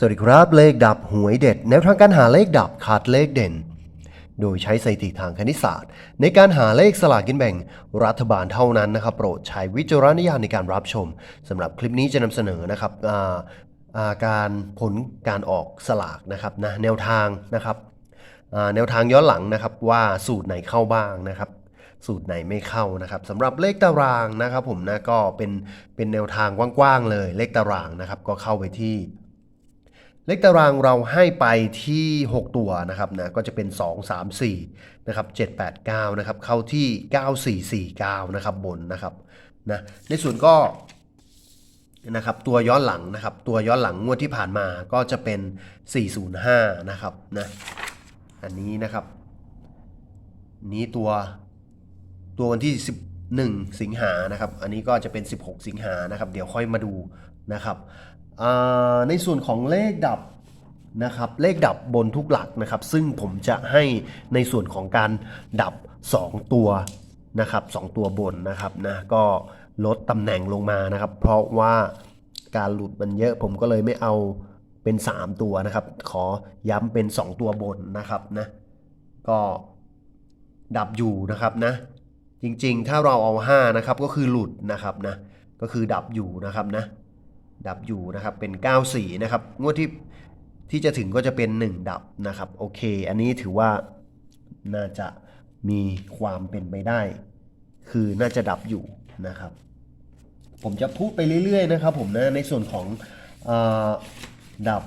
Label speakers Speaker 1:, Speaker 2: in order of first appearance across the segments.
Speaker 1: สวัสดีครับเลขดับหวยเด็ดแนวทางการหาเลขดับขาดเลขเด่น โดยใช้สถิติทางคณิตศาสตร์ ในการหาเลขสลากกินแบ่ง รัฐบาลเท่านั้นนะครับ โปรดใช้วิจารณญาณในการรับชมสำหรับคลิปนี้จะนำเสนอนะครับาาการผลการออกสลากนะครับนะแนวทางนะครับแนวทางย้อนหลังนะครับว่าสูตรไหนเข้าบ้างนะครับสูตรไหนไม่เข้านะครับสำหรับเลขตารางนะครับ ผมนะก็เป็นเป็นแนวทางกว้างๆเลยเลขตารางนะครับ ก็เข้าไปที่ เลขตารางเราให้ไปที่ 6 ตัวนะครับนะก็จะเป็น 2 3 4นะครับ7 8 9นะครับเข้าที่ 9449นะครับบนนะครับนะในส่วนก็นะครับตัวย้อนหลังนะครับตัวย้อนหลังงวดที่ผ่านมาก็จะเป็น 405นะครับนะอันนี้นะครับ นี้ตัวตัววันที่ 11 สิงหานะครับ อันนี้ก็จะเป็น 16 สิงหานะครับ เดี๋ยวค่อยมาดูนะครับ ในส่วนของเลขดับนะครับเลขดับบนทุกหลักนะครับ ซึ่งผมจะให้ในส่วนของการดับ 2 ตัวนะครับ2ตัวบนนะครับนะก็ลดตำแหน่งลงมานะครับ เพราะว่าการหลุดมันเยอะผมก็เลยไม่เอาเป็น 3 ตัวนะครับ ขอย้ำเป็น 2 ตัวบนนะครับนะก็ดับอยู่นะครับนะจริงๆ ถ้าเราเอา5นะครับก็คือหลุดนะครับนะก็คือดับอยู่นะครับนะ ดับอยู่นะครับเป็น 94 นะครับ งวดที่ที่จะถึงก็จะเป็น 1 ดับนะครับ โอเค อันนี้ถือว่าน่าจะมีความเป็นไปได้ คือน่าจะดับอยู่นะครับ ผมจะพูดไปเรื่อยๆนะครับผมนะในส่วนของอดับ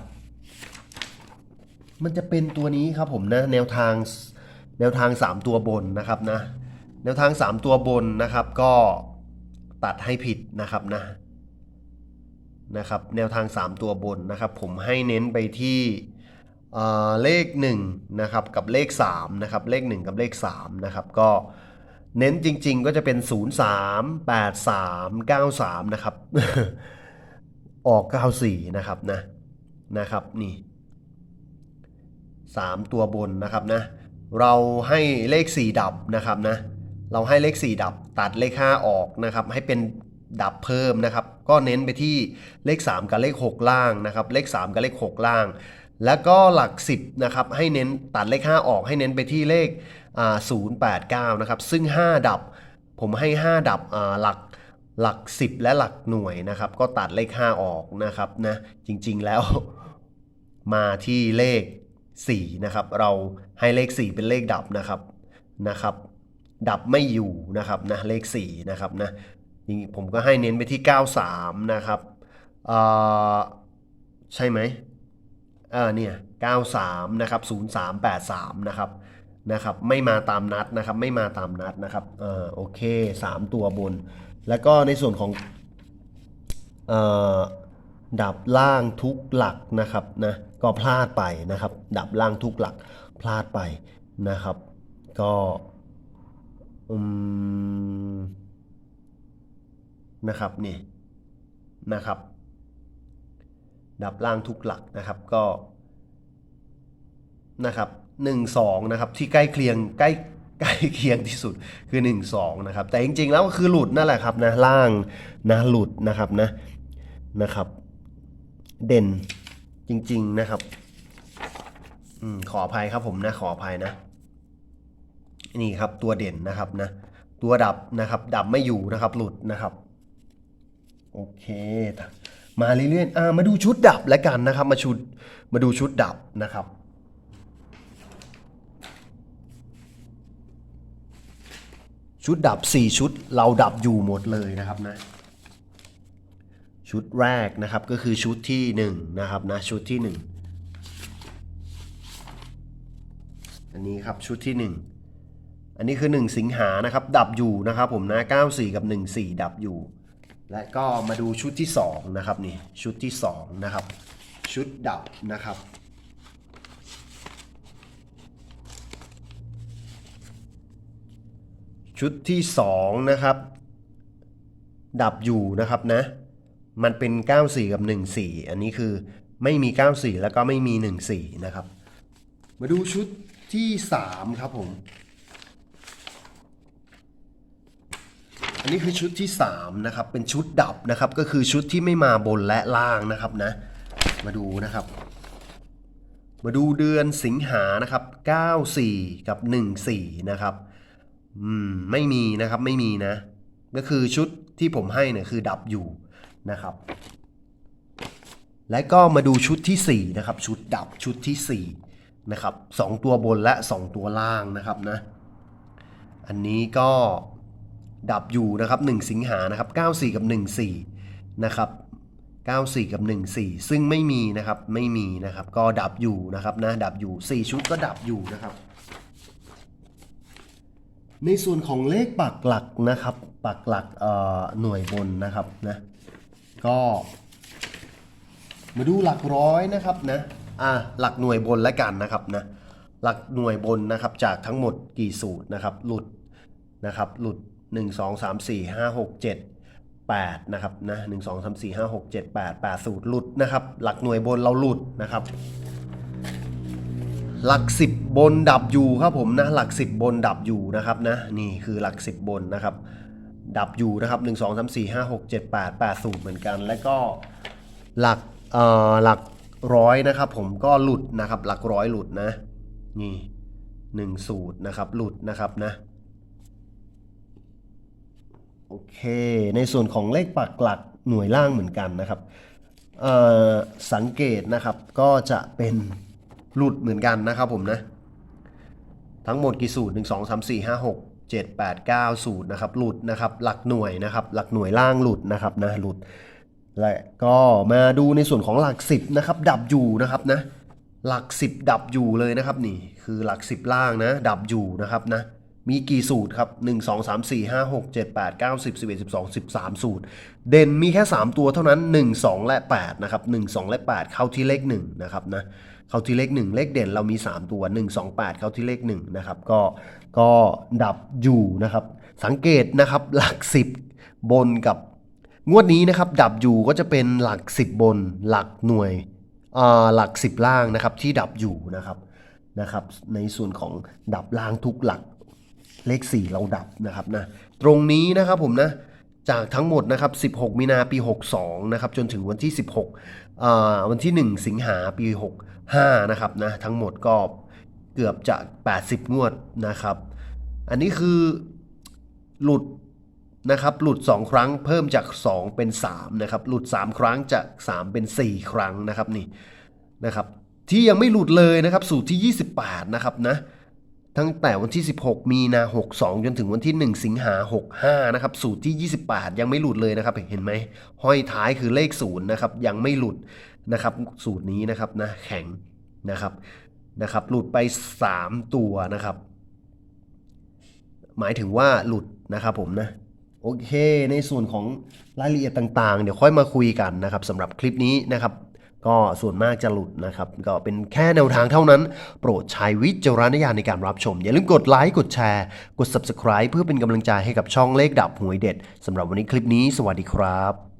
Speaker 1: มันจะเป็นตัวนี้ครับผมนะแนวทางแนวทาง 3 ตัวบนนะครับนะแนวทาง 3 ตัวบนนะครับก็ตัดให้ผิดนะครับนะ นะครับแนวทาง 3 ตัวบนนะครับผมให้เน้นไปที่เเลข1นะครับกับเลข3นะครับเลข 1 กับเลข3นะครับก็เน้นจริงๆก็จะเป็น 0 3 8 3 9 3นะครับออก 94นะครับนะนะครับนี่3ตัวบนนะครับนะเราให้เลข 4 ดับนะครับนะเราให้เลข 4 ดับตัดเลข 5 ออกนะครับให้เป็นดับเพิ่มนะครับ ก็เน้นไปที่เลข 3 กับเลข 6 ล่างนะครับ เลข 3 กับเลข 6 ล่าง แล้วก็หลัก 10นะครับให้เน้นตัดเลข 5 ออกให้เน้นไปที่เลข 089 นะครับ ซึ่ง 5 ดับ ผมให้ 5 ดับหลักหลัก 10 และหลักหน่วยนะครับ ก็ตัดเลข 5 ออกนะครับนะจริงๆแล้วมาที่เลข 4 นะครับ เราให้เลข 4 เป็นเลขดับนะครับนะครับ ดับไม่อยู่นะครับนะเลข 4 นะครับนะ นี่ผมก็ให้เน้นไปที่ 93 นะครับใช่ไหมเออเนี่ย 93 นะครับ 0383 นะครับนะครับไม่มาตามนัดนะครับไม่มาตามนัดนะครับเออโอเค 3 ตัวบน แล้วก็ในส่วนของเอ่อดับล่างทุกหลักนะครับนะก็พลาดไปนะครับ ดับล่างทุกหลักพลาดไปนะครับ ก็อืม นะครับนี่นะครับ ดับล่างทุกหลักนะครับก็นะครับหนึ่งสองนะครับที่ใกล้เคียงใกล้ใกล้เคียงที่สุดคือ1 2นะครับแต่จริงๆแล้วก็คือหลุดนั่นแหละครับนะล่างนะหลุดนะครับนะนะครับ เด่นจริง ๆนะครับอขออภัยครับผมนะขออภัยนะนี่ครับตัวเด่นนะครับนะตัวดับนะครับ ดับไม่อยู่นะครับหลุดนะครับ โอเค มาเรื่อยๆอ่ามาดูชุดดับแล้วกันนะครับ มาชุดมาดูชุดดับนะครับชุดดับ 4 ชุดเราดับอยู่หมดเลยนะครับนะชุดแรกนะครับก็คือชุดที่ 1 นะครับนะชุดที่ 1 อันนี้ครับชุดที่ 1 อันนี้คือ 1 สิงหานะครับดับอยู่นะครับผมนะ 94 กับ 14 ดับอยู่ และก็มาดูชุดที่2นะครับนี่ชุดที่2นะครับชุดดับนะครับ ชุดที่2นะครับดับอยู่นะครับนะมันเป็น 94 กับ 14 อันนี้คือไม่มี 94 แล้วก็ไม่มี 14 นะครับ มาดูชุดที่ 3 ครับผม อันนี้คือชุดที่ 3 นะครับ เป็นชุดดับนะครับ ก็คือชุดที่ไม่มาบนและล่างนะครับนะ มาดูนะครับ มาดูเดือนสิงหานะครับ 94 กับ 14 นะครับ อืม ไม่มีนะครับ ไม่มีนะ ก็คือชุดที่ผมให้เนี่ยคือดับอยู่นะครับ และก็มาดูชุดที่ 4 นะครับ ชุดดับชุดที่ 4 นะครับ 2 ตัวบนและ 2 ตัวล่างนะครับนะ อันนี้ก็ ดับอยู่นะครับ1สิงหานะครับ94 กับ 14 นะครับ 94 กับ 14 ซึ่งไม่มีนะครับไม่มีนะครับ ก็ดับอยู่นะครับนะดับอยู่ 4 ชุดก็ดับอยู่นะครับ ในส่วนของเลขปักหลักนะครับ ปักหลักเอ่อหน่วยบนนะครับนะก็มาดูหลักร้อยนะครับนะอ่าหลักหน่วยบนแล้วกันนะครับนะหลักหน่วยบนนะครับจากทั้งหมดกี่สูตรนะครับหลุดนะครับหลุด 1 2 3 4 5 6 7 8นะครับนะ1 2 3 4 5 6 7 8 8 สูตรหลุดนะครับ หลักหน่วยบนเราหลุดนะครับ หลัก 10 บนดับอยู่ครับผมนะหลัก 10 บนดับอยู่นะครับนะนี่คือหลัก 10 บนนะครับ ดับอยู่นะครับ 1 2 3 4 5 6 7 8 8 สูตรเหมือนกัน แล้วก็หลักเอ่อหลักร้อยนะครับ ผมก็หลุดนะครับ หลักร้อยหลุดนะนี่หนึ่งสูตรนะครับหลุดนะครับนะ โอเค ในส่วนของเลขปักหลักหน่วยล่างเหมือนกันนะครับสังเกตนะครับก็จะเป็นหลุดเหมือนกันนะครับผมนะ ทั้งหมดกี่สูตร 1 2 3 4 5 6 7 8 9 สูตรนะครับหลุดนะครับหลักหน่วยนะครับหลักหน่วยล่างหลุดนะครับนะหลุดและก็มาดูในส่วนของหลัก 10นะครับดับอยู่นะครับนะหลัก 10 ดับอยู่เลยนะครับนี่คือหลัก 10 ล่างนะดับอยู่นะครับนะ มีกี่สูตรครับ 1 2 3 4 5 6 7 8 9 10 11 12 13 สูตร เด่นมีแค่ 3 ตัวเท่านั้น 1 2 และ 8 นะครับ 1 2 และ 8 เข้าที่เลข 1 นะครับนะเข้าที่เลข 1 เลขเด่นเรามี 3 ตัว 1 2 8 เข้าที่เลข 1 นะครับ ก็ก็ดับอยู่นะครับ สังเกตนะครับหลัก 10 บนกับงวดนี้นะครับ ดับอยู่ก็จะเป็นหลัก 10 บนหลักหน่วยอ่าหลัก 10 ล่างนะครับที่ดับอยู่นะครับนะครับ ในส่วนของดับล่างทุกหลัก เลข 4 เราดับนะครับนะตรงนี้นะครับผมนะจากทั้งหมดนะครับ 16 มีนาปี 62 นะครับ จนถึงวันที่ 16 วันที่ 1 สิงหาปี 65 นะครับนะ ทั้งหมดก็เกือบจะ 80 งวดนะครับ อันนี้คือหลุดนะครับ หลุด 2 ครั้งเพิ่มจาก 2 เป็น 3 นะครับ หลุด 3 ครั้งจาก 3 เป็น 4 ครั้งนะครับนี่นะครับ ที่ยังไม่หลุดเลยนะครับ สูตรที่ 28 นะครับนะ ตั้งแต่วันที่ 16 มีนา 62 จนถึงวันที่ 1 สิงหา 65 นะครับ สูตรที่ 28 ยังไม่หลุดเลยนะครับ เห็นไหม ห้อยท้ายคือเลข 0 นะครับ ยังไม่หลุดนะครับ สูตรนี้นะครับนะ แข็งนะครับ นะครับ หลุดไป 3 ตัวนะครับ หมายถึงว่าหลุดนะครับผมนะ โอเค ในส่วนของรายละเอียดต่างๆ เดี๋ยวค่อยมาคุยกันนะครับสำหรับคลิปนี้นะครับ ก็ส่วนมากจะหลุดนะครับ ก็เป็นแค่แนวทางเท่านั้น โปรดใช้วิจารณญาณในการรับชม อย่าลืมกดไลค์ กดแชร์ กด Subscribe เพื่อเป็นกำลังใจให้กับช่องเลขดับหวยเด็ดสำหรับวันนี้คลิปนี้ สวัสดีครับ